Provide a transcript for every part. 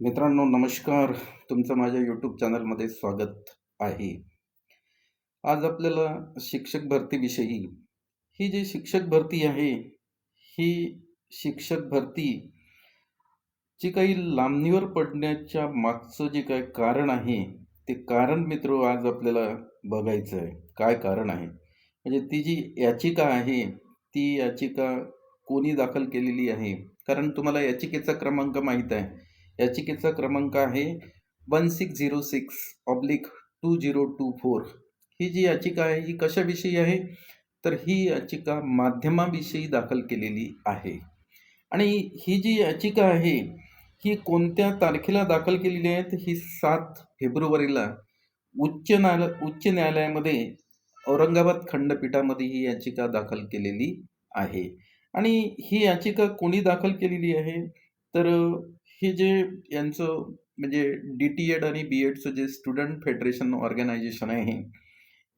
मित्रांनो नमस्कार. तुमचं माझ्या यूट्यूब चॅनलमध्ये स्वागत आहे. आज आपल्याला शिक्षक भरतीविषयी ही जी शिक्षक भरती आहे ही शिक्षक भरती जी काही लांबणीवर पडण्याच्या मागचं जे काही कारण आहे ते कारण मित्र आज आपल्याला बघायचं आहे. काय कारण आहे? म्हणजे ती जी याचिका आहे ती याचिका कोणी दाखल केलेली आहे? कारण तुम्हाला याचिकेचा क्रमांक माहीत आहे. याचिकेचा क्रमांक आहे one six zero six oblique two zero two four. ही जी याचिका आहे ही कशाविषयी आहे? तर ही याचिका माध्यमाविषयी दाखल केलेली आहे. आणि ही जी याचिका आहे ही कोणत्या तारखेला दाखल केलेली आहे? तर ही सात फेब्रुवारीला उच्च न्यायालय उच्च न्यायालयामध्ये औरंगाबाद खंडपीठामध्ये ही याचिका दाखल केलेली आहे. आणि ही याचिका कोणी दाखल केलेली आहे? तर हे जे यांचं म्हणजे डी टी एड आणि बी एडचं जे स्टुडंट फेडरेशन ऑर्गनायझेशन आहे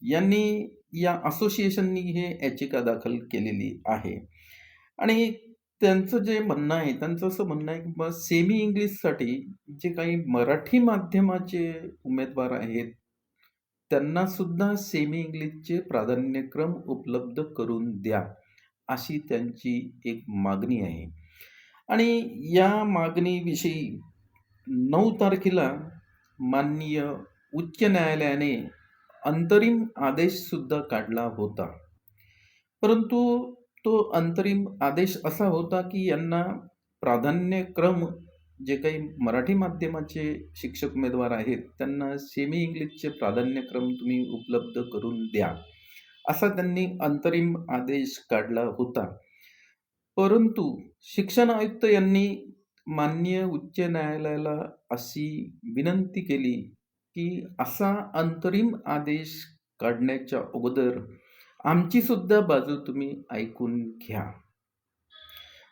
यांनी या असोसिएशननी हे याचिका दाखल केलेली आहे. आणि त्यांचं जे म्हणणं आहे त्यांचं असं म्हणणं आहे की बा सेमी इंग्लिशसाठी जे काही मराठी माध्यमाचे उमेदवार आहेत त्यांना सुद्धा सेमी इंग्लिशचे प्राधान्यक्रम उपलब्ध करून द्या अशी त्यांची एक मागणी आहे. आणि या मागणीविषयी नऊ तारखेला माननीय उच्च न्यायालयाने अंतरिम आदेशसुद्धा काढला होता. परंतु तो अंतरिम आदेश असा होता की यांना प्राधान्यक्रम जे काही मराठी माध्यमाचे शिक्षक उमेदवार आहेत त्यांना सेमी इंग्लिशचे प्राधान्यक्रम तुम्ही उपलब्ध करून द्या असा त्यांनी अंतरिम आदेश काढला होता. परंतु शिक्षण आयुक्त यांनी माननीय उच्च न्यायालयाला अशी विनंती केली की असा अंतरिम आदेश काढण्याच्या अगोदर आमची सुद्धा बाजू तुम्ही ऐकून घ्या.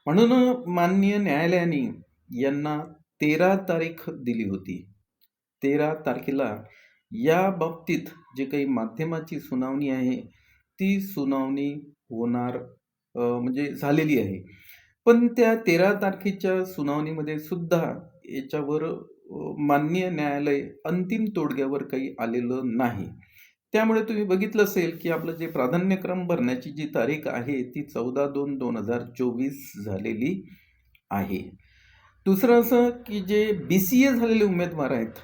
म्हणून माननीय न्यायालयाने यांना तेरा तारीख दिली होती. तेरा तारखेला या बाबतीत जे काही माध्यमाची सुनावणी आहे ती सुनावणी होणार म्हणजे झालेली आहे. पण त्या तेरा तारखेच्या सुनावणीमध्ये सुद्धा याच्यावर मान्य माननीय न्यायालय अंतिम तोडग्यावर काही आलेलं नाही. त्यामुळे तुम्ही बघितलं असेल की आपलं जे प्राधान्यक्रम भरण्याची जी तारीख आहे ती चौदा दोन दोन हजार चोवीस झालेली आहे. दुसरं असं की जे बी सी ए झालेले उमेदवार आहेत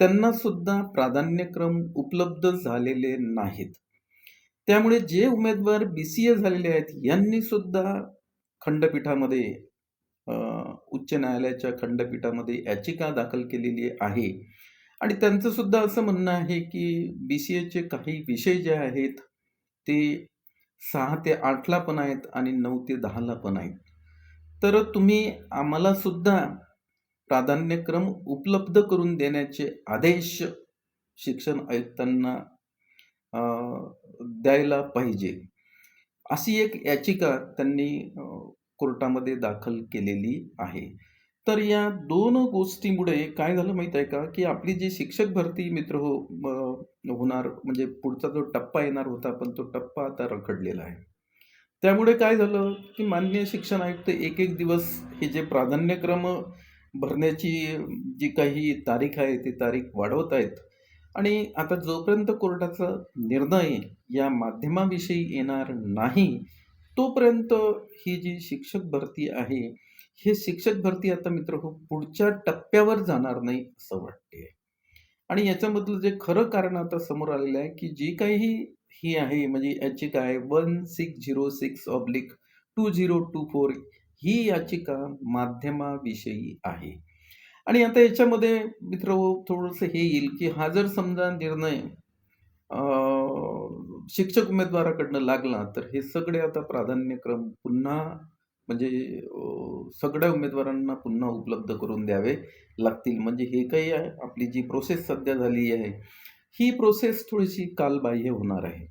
त्यांना सुद्धा प्राधान्यक्रम उपलब्ध झालेले नाहीत. त्यामुळे जे उमेदवार बी सी ए झालेले आहेत यांनी सुद्धा खंडपीठामध्ये उच्च न्यायालयाच्या खंडपीठामध्ये याचिका दाखल केलेली आहे. आणि त्यांचं सुद्धा असं म्हणणं आहे की बी सी एचे काही विषय जे आहेत ते सहा ते आठला पण आहेत आणि नऊ ते दहाला पण आहेत. तर तुम्ही आम्हाला सुद्धा प्राधान्यक्रम उपलब्ध करून देण्याचे आदेश शिक्षण आयुक्तांना द्यायला पाहिजे. अशी एक याचिका त्यांनी कोर्टामध्ये दाखल केलेली आहे. तर या दोन गोष्टीमुळे काय झालं माहीत आहे का? की आपली जी शिक्षक भरती मित्र हो होणार म्हणजे पुढचा जो टप्पा येणार होता पण तो टप्पा आता रखडलेला आहे. त्यामुळे काय झालं की माननीय शिक्षण आयुक्त एक एक दिवस हे जे प्राधान्यक्रम भरण्याची जी काही तारीख आहे ती तारीख वाढवत आहेत. आणि आता जोपर्यंत कोर्टाचा निर्णय या माध्यमाविषयी येणार नाही तोपर्यंत ही जी शिक्षक भरती आहे हे शिक्षक भरती आता मित्र हो पुढच्या टप्प्यावर जाणार नाही असं वाटते आणि याच्यामधलं जे खरं कारण आता समोर आलेलं आहे की जी काही ही आहे म्हणजे याचिका आहे one six zero six oblique two zero two four ही याचिका माध्यमाविषयी आहे. आणि आता याच्यामध्ये मित्र थोडंसं हे येईल की हा जर समजा निर्णय शिक्षक उमेदवाराकडनं लागला तर हे सगळे आता प्राधान्यक्रम पुन्हा म्हणजे सगळ्या उमेदवारांना पुन्हा उपलब्ध करून द्यावे लागतील. म्हणजे हे काही आहे आपली जी प्रोसेस सध्या झाली आहे ही प्रोसेस थोडीशी कालबाह्य होणार आहे.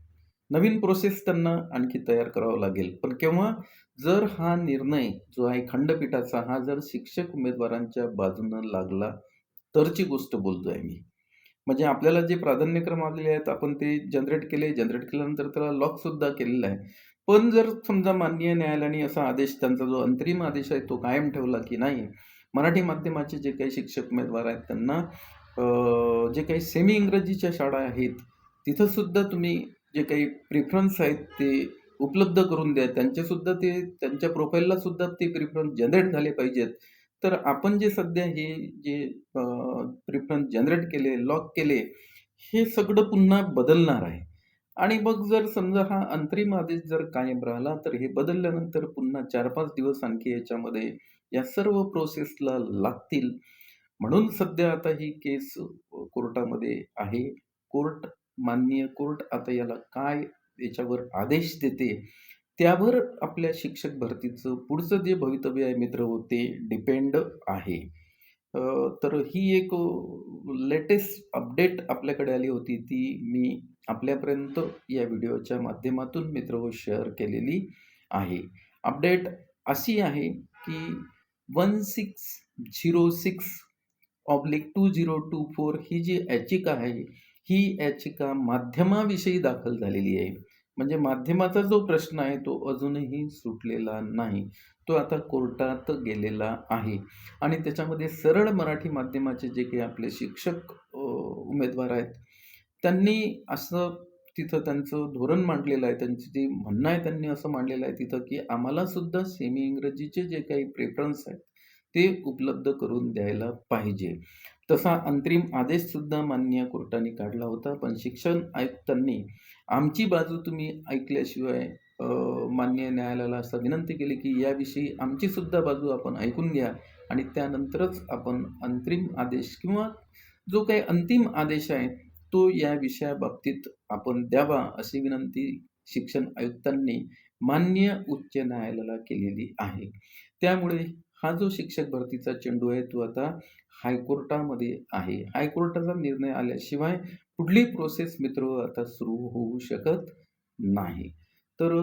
नवीन प्रोसेस त्यांना आणखी तयार करावं लागेल. पण केव्हा जर हा निर्णय जो आहे खंडपीठाचा हा जर शिक्षक उमेदवारांच्या बाजूनं लागला तरची गोष्ट बोलतोय मी म्हणजे आपल्याला जे प्राधान्यक्रम आलेले आहेत आपण ते जनरेट केले जनरेट केल्यानंतर त्याला लॉक सुद्धा केलेला आहे. पण जर समजा माननीय न्यायालयाने असा आदेश त्यांचा जो अंतरिम आदेश आहे तो कायम ठेवला की नाही मराठी माध्यमाचे जे काही शिक्षक उमेदवार आहेत त्यांना जे काही सेमी इंग्रजीच्या शाळा आहेत तिथं सुद्धा तुम्ही जे काही प्रिफरन्स आहेत ते उपलब्ध करून द्या. त्यांचेसुद्धा ते त्यांच्या प्रोफाईलला सुद्धा ते प्रिफरन्स जनरेट झाले पाहिजेत. तर आपण जे सध्या हे जे प्रिफरन्स जनरेट केले लॉक केले हे सगळं पुन्हा बदलणार आहे. आणि मग जर समजा हा अंतरिम आदेश जर कायम राहिला तर हे बदलल्यानंतर पुन्हा चार पाच दिवस आणखी याच्यामध्ये या सर्व प्रोसेसला लागतील. म्हणून सध्या आता ही केस कोर्टामध्ये आहे. कोर्ट माननीय कोर्ट आता याला काय याच्यावर आदेश देते. त्यावर आपल्या शिक्षक भरतीचं पुढचं जे भवितव्य आहे मित्र हो ते डिपेंड आहे. तर ही एक लेटेस्ट अपडेट आपल्याकडे आली होती ती मी आपल्यापर्यंत या व्हिडिओच्या माध्यमातून मित्र हो शेअर केलेली आहे. अपडेट अशी आहे की one six zero six oblique two zero two four ही जी याचिका आहे ही याचिका माध्यमाविषयी दाखल झालेली आहे. म्हणजे माध्यमाचा जो प्रश्न आहे तो अजूनही सुटलेला नाही. तो आता कोर्टात गेलेला आहे. आणि त्याच्यामध्ये सरळ मराठी माध्यमाचे जे काही आपले शिक्षक उमेदवार आहेत त्यांनी असं तिथं त्यांचं धोरण मांडलेलं आहे त्यांची जी म्हणणं आहे त्यांनी असं मांडलेलं आहे तिथं की आम्हाला सुद्धा सेमी इंग्रजीचे जे काही प्रेफरन्स आहेत ते उपलब्ध करून द्यायला पाहिजे. तसा अंतरिम आदेशसुद्धा मान्य कोर्टाने काढला होता पण शिक्षण आयुक्तांनी आमची बाजू तुम्ही ऐकल्याशिवाय मान्य न्यायालयाला असं विनंती केली की याविषयी आमचीसुद्धा बाजू आपण ऐकून घ्या आणि त्यानंतरच आपण अंतरिम आदेश किंवा जो काही अंतिम आदेश आहे तो या विषयाबाबतीत आपण द्यावा अशी विनंती शिक्षण आयुक्तांनी मान्य उच्च न्यायालयाला केलेली आहे. त्यामुळे हा जो शिक्षक भरतीचा चेंडू आहे तो आता हायकोर्टामध्ये आहे. हायकोर्टाचा निर्णय आल्याशिवाय पुढली प्रोसेस मित्र आता सुरू होऊ शकत नाही. तर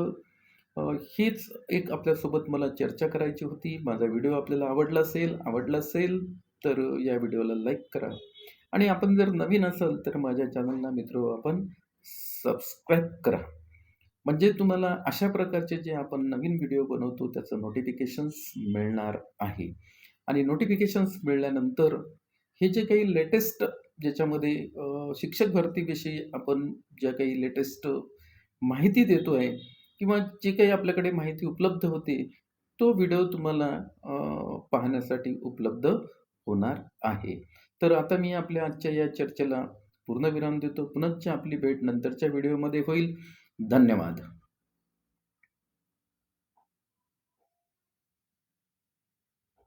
हेच हीच एक आपल्यासोबत मला चर्चा करायची होती. माझा व्हिडिओ आपल्याला आवडला असेल आवडला असेल तर या व्हिडिओला लाईक करा. आणि आपण जर नवीन असाल तर माझ्या चॅनलला मित्र आपण सबस्क्राईब करा. म्हणजे तुम्हाला अशा प्रकारचे जे आपण नवीन व्हिडिओ बनवतो त्याचं नोटिफिकेशन्स मिळणार आहे. आणि नोटिफिकेशन्स मिळाल्यानंतर हे जे काही लेटेस्ट ज्याच्यामध्ये शिक्षक भरतीविषयी आपण ज्या काही लेटेस्ट माहिती देतो आहे किंवा जे काही आपल्याकडे माहिती उपलब्ध होते तो व्हिडिओ तुम्हाला पाहण्यासाठी उपलब्ध होणार आहे. तर आता मी आपल्या आजच्या या चर्चेला पूर्णविराम देतो. पुनश्च आपली भेट नंतरच्या व्हिडिओमध्ये होईल. धन्यवाद.